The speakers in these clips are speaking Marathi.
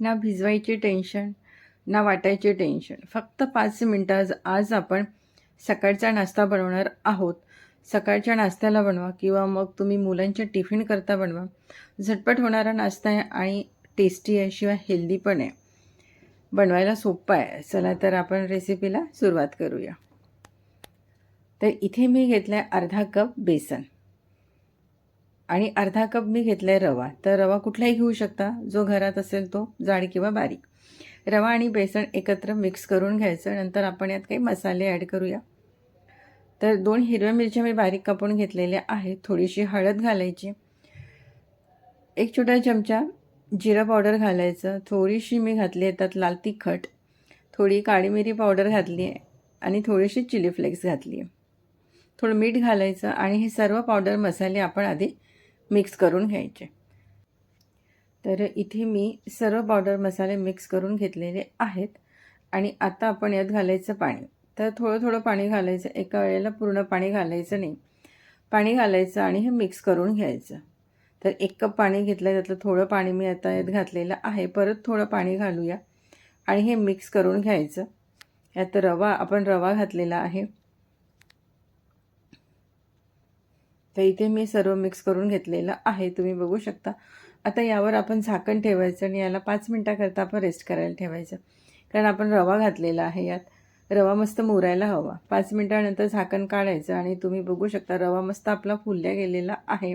ना भिजवायचे टेन्शन ना वाटायचे टेन्शन. फक्त पाच मिनटं आज आपण सकाळचा नाश्ता बनवणार आहोत. सकाळच्या नाश्त्याला बनवा किंवा मग तुम्ही मुलांच्या टिफिन करता बनवा. झटपट होणारा नाश्ता आहे आणि टेस्टी आहे शिवाय हेल्दी पण आहे. बनवायला सोपं आहे. चला तर आपण रेसिपीला सुरुवात करूया. तर इथे मी घेतला आहे अर्धा कप बेसन. आणि अर्धा कप मी घेतला आहे रवा. तर रवा कुठलाही घेऊ शकता. जो घरात असेल तो जाड किंवा बारीक. रवा आणि बेसन एकत्र मिक्स करून घ्यायचं. नंतर आपण यात काही मसाले ॲड करूया. तर दोन हिरव्या मिरच्या मी बारीक कापून घेतलेल्या आहेत. थोडीशी हळद घालायची. एक छोटा चमचा जिरा पावडर घालायचं. थोडीशी मी घातली आहे त्यात लाल तिखट. थोडी काळी मिरी पावडर घातली आहे आणि थोडीशी चिली फ्लेक्स घातली आहे. थोडं मीठ घालायचं आणि हे सर्व पावडर मसाले आपण आधी मिक्स करून घ्यायचे. तर इथे मी सर्व पावडर मसाले मिक्स करून घेतलेले आहेत. आणि आता आपण यात घालायचं पाणी. तर थोडं थोडं पाणी घालायचं. एका वेळेला पूर्ण पाणी घालायचं नाही. पाणी घालायचं आणि हे मिक्स करून घ्यायचं. तर एक कप पाणी घेतलं त्यातलं थोडं पाणी मी आता यात घातलेलं आहे. परत थोडं पाणी घालूया. आणि हे मिक्स करून घ्यायचं. यात रवा आपण रवा घातलेला आहे. तर इथे मी सर्व मिक्स करून घेतलेलं आहे. तुम्ही बघू शकता. आता यावर आपण झाकण ठेवायचं आणि याला पाच मिनटाकरता आपण रेस्ट करायला ठेवायचं. कारण आपण रवा घातलेला आहे यात. रवा मस्त मुरायला हवा. पाच मिनटानंतर झाकण काढायचं आणि तुम्ही बघू शकता रवा मस्त आपला फुलल्या गेलेला आहे.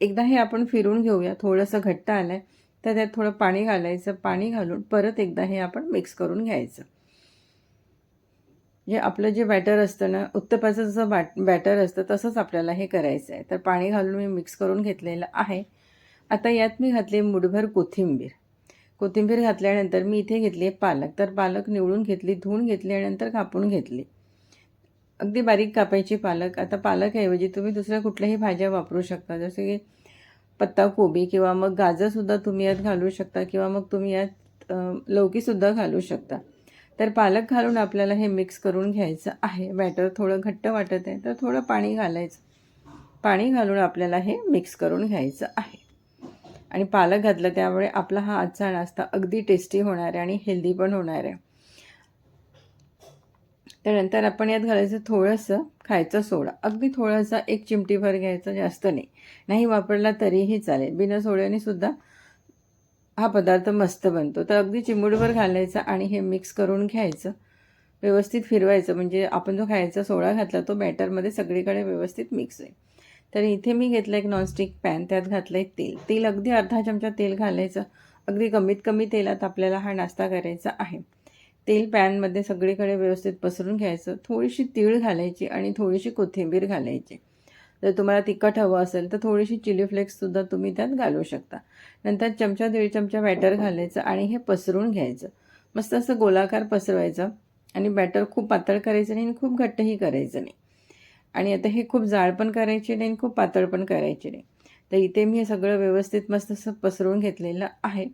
एकदा हे आपण फिरून घेऊया. थोडंसं घट्ट आलं आहे तर त्यात थोडं पाणी घालायचं. पाणी घालून परत एकदा हे आपण मिक्स करून घ्यायचं. जे आपलं जे बॅटर असतं ना उत्तपाचं जसं बॅट बॅटर असतं तसंच आपल्याला हे करायचं आहे. तर पाणी घालून मी मिक्स करून घेतलेलं आहे. आता यात मी घातले मुठभर कोथिंबीर. कोथिंबीर घातल्यानंतर मी इथे घेतली पालक. तर पालक निवडून घेतली धुवून घेतली आणि नंतर कापून घेतली. अगदी बारीक कापायची पालक. आता पालकऐवजी तुम्ही दुसऱ्या कुठल्याही भाज्या वापरू शकता. जसे की पत्ता कोबी किंवा मग गाजरसुद्धा तुम्ही यात घालू शकता किंवा मग तुम्ही यात लौकीसुद्धा घालू शकता. तर पालक घालून आपल्याला हे मिक्स करून घ्यायचं आहे. बॅटर थोडं घट्ट वाटत आहे तर थोडं पाणी घालायचं. पाणी घालून आपल्याला हे मिक्स करून घ्यायचं आहे. आणि पालक घातलं त्यामुळे आपला हा आजचा नाश्ता अगदी टेस्टी होणार आहे आणि हेल्दी पण होणार आहे. त्यानंतर आपण यात घालायचं थोडंसं खायचं सोडा. अगदी थोडासा एक चिमटीभर घ्यायचं जास्त नाही. नाही वापरला तरीही चालेल. बिना सोड्याने सुद्धा हा पदार्थ मस्त बनतो. तर अगदी चिमूडभर घालायचा आणि हे मिक्स करून घ्यायचं. व्यवस्थित फिरवायचं. म्हणजे आपण जो खायचा सोडा घातला तो बॅटरमध्ये सगळीकडे व्यवस्थित मिक्स आहे तर इथे मी घेतलं एक नॉनस्टिक पॅन त्यात घातलं आहे तेल. तेल अगदी अर्धा चमचा तेल घालायचं. अगदी कमीत कमी तेलात आपल्याला हा नाश्ता करायचा आहे. तेल पॅनमध्ये सगळीकडे व्यवस्थित पसरून घ्यायचं. थोडीशी तीळ घालायची आणि थोडीशी कोथिंबीर घालायची. जर तुम्हाला तिखट हवं असेल तर थोडीशी चिली फ्लेक्ससुद्धा तुम्ही त्यात घालू शकता. नंतर चमचा दीड चमचा बॅटर घालायचं आणि हे पसरून घ्यायचं. मस्त असं गोलाकार पसरवायचं आणि बॅटर खूप पातळ करायचं नाही आणि खूप घट्टही करायचं नाही. आणि आता हे खूप जाड पण करायचे नाही आणि खूप पातळ पण करायचे नाही. तर इथे मी हे सगळं व्यवस्थित मस्त असं पसरवून घेतलेलं आहे.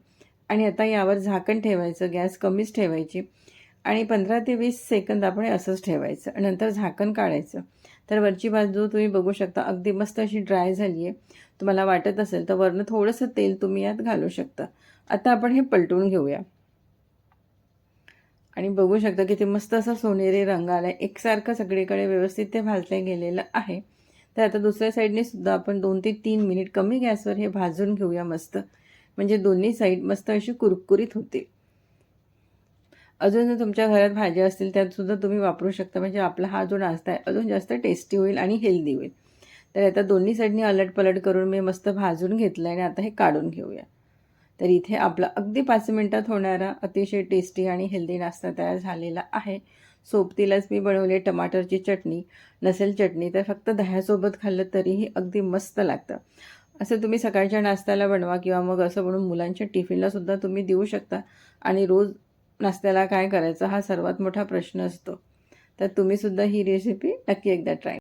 आणि आता यावर झाकण ठेवायचं गॅस कमीच ठेवायची. आणि पंधरा ते वीस सेकंद आपण असंच ठेवायचं नंतर झाकण काढायचं. तर वरची बाजू तुम्ही बघू शकता अगदी मस्त अशी ड्राय झाली आहे तुम्हाला वाटत असेल तर वरनं थोडंसं तेल तुम्ही यात घालू शकता. आता आपण हे पलटून घेऊया. आणि बघू शकता की ते मस्त असं सोनेरी रंग आला आहे एकसारखं सगळीकडे व्यवस्थित ते भाजलं गेलेलं आहे. तर आता दुसऱ्या साईडने सुद्धा आपण दोन ते तीन मिनिट कमी गॅसवर हे भाजून घेऊया मस्त. म्हणजे दोन्ही साईड मस्त अशी कुरकुरीत होते अजून जर तुमच्या घरात भाज्या असतील त्यातसुद्धा तुम्ही वापरू शकता. म्हणजे आपला हा जो नाश्ता आहे अजून जास्त टेस्टी होईल आणि हेल्दी होईल. तर आता दोन्ही साईडनी अलटपलट करून मी मस्त भाजून घेतलं आणि आता हे काढून घेऊया. तर इथे आपला अगदी पाच मिनटात होणारा अतिशय टेस्टी आणि हेल्दी नाश्ता तयार झालेला आहे. सोबतीलाच मी बनवली टमाटरची चटणी. नसेल चटणी तर फक्त दह्यासोबत खाल्लं तरीही अगदी मस्त लागतं. असं तुम्ही सकाळच्या नाश्त्याला बनवा किंवा मग असं बनवून मुलांच्या टिफिनलासुद्धा तुम्ही देऊ शकता. आणि रोज नाश्त्याला काय करायचं हा सर्वात मोठा प्रश्न असतो. तर तुम्हीसुद्धा ही रेसिपी नक्की एकदा ट्राय